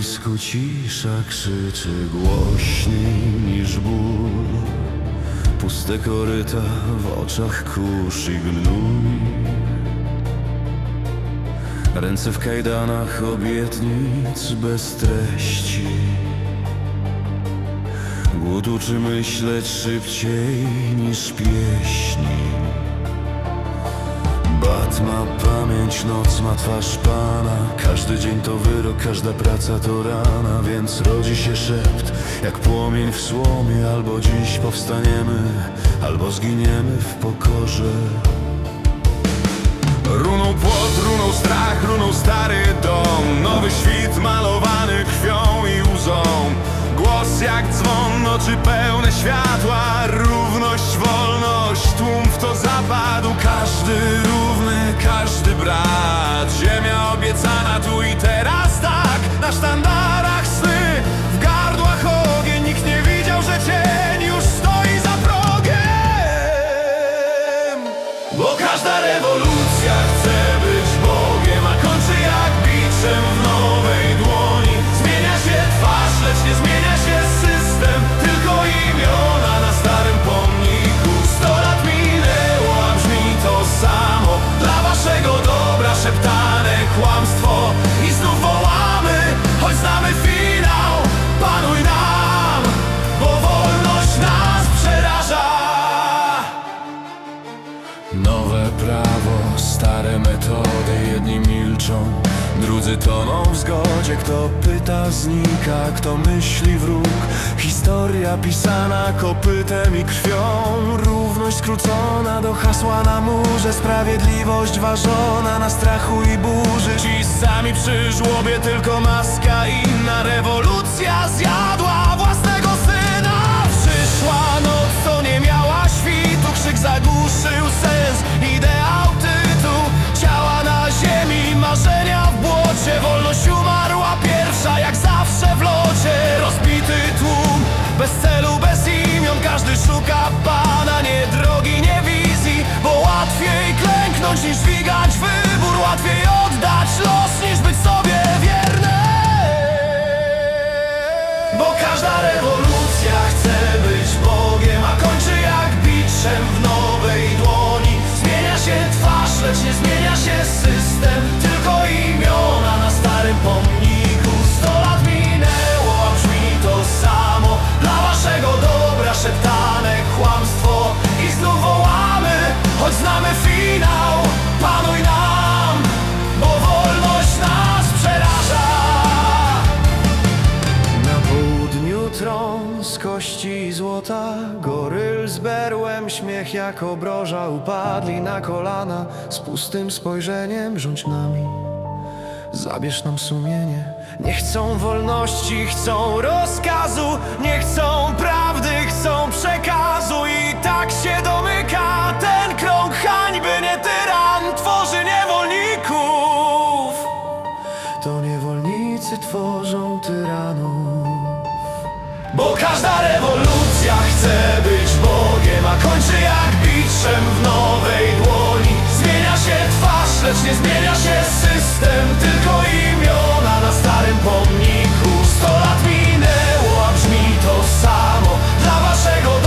wypisku cisza krzyczy głośniej niż ból. Puste koryta w oczach kurz i gnój. Ręce w kajdanach obietnic bez treści. Głód uczy myśleć szybciej niż pieśni Bat ma pamięć, noc ma twarz Pana. Każdy dzień to wyrok, każda praca to rana. Więc rodzi się szept, jak płomień w słomie. Albo dziś powstaniemy, albo zginiemy w pokorze. Runął płot, runął strach, runął stary dom. Nowy świt malowany krwią i łzą. Głos jak dzwon, oczy pełne światła każda rewolucja chce Nowe prawo, stare metody, jedni milczą, drudzy toną w zgodzie. Kto pyta, znika, kto myśli wróg. Historia pisana kopytem i krwią, równość skrócona do hasła na murze, sprawiedliwość ważona na strachu i burzy. Ci sami przy żłobie, tylko maska inna, rewolucja zjadła niż dźwigać wybór Łatwiej oddać los, niż być sobie wierny bo każda rewolucja chce być Bogiem, a kończy jak biczem w nowej dłoni. Zmienia się twarz, lecz nie zmienia się system, tylko imiona na starym pomniku. Sto lat minęło, a brzmi to samo. Dla waszego dobra szeptane kłamstwo i znów wołamy, choć znamy finał. Kości i złota Goryl z berłem, śmiech jak obroża Upadli na kolana. Z pustym spojrzeniem Rządź nami, zabierz nam sumienie. Nie chcą wolności, chcą rozkazu. Nie chcą prawdy, chcą przekazu. I tak się domyka ten krąg hańby Nie tyran. Tworzy niewolników. To niewolnicy tworzą tyranów. Bo Każda rewolucja chce być Bogiem A kończy jak biczem w nowej dłoni. Zmienia się twarz, lecz nie zmienia się system Tylko imiona na starym pomniku. Sto lat minęło, a brzmi to samo. Dla waszego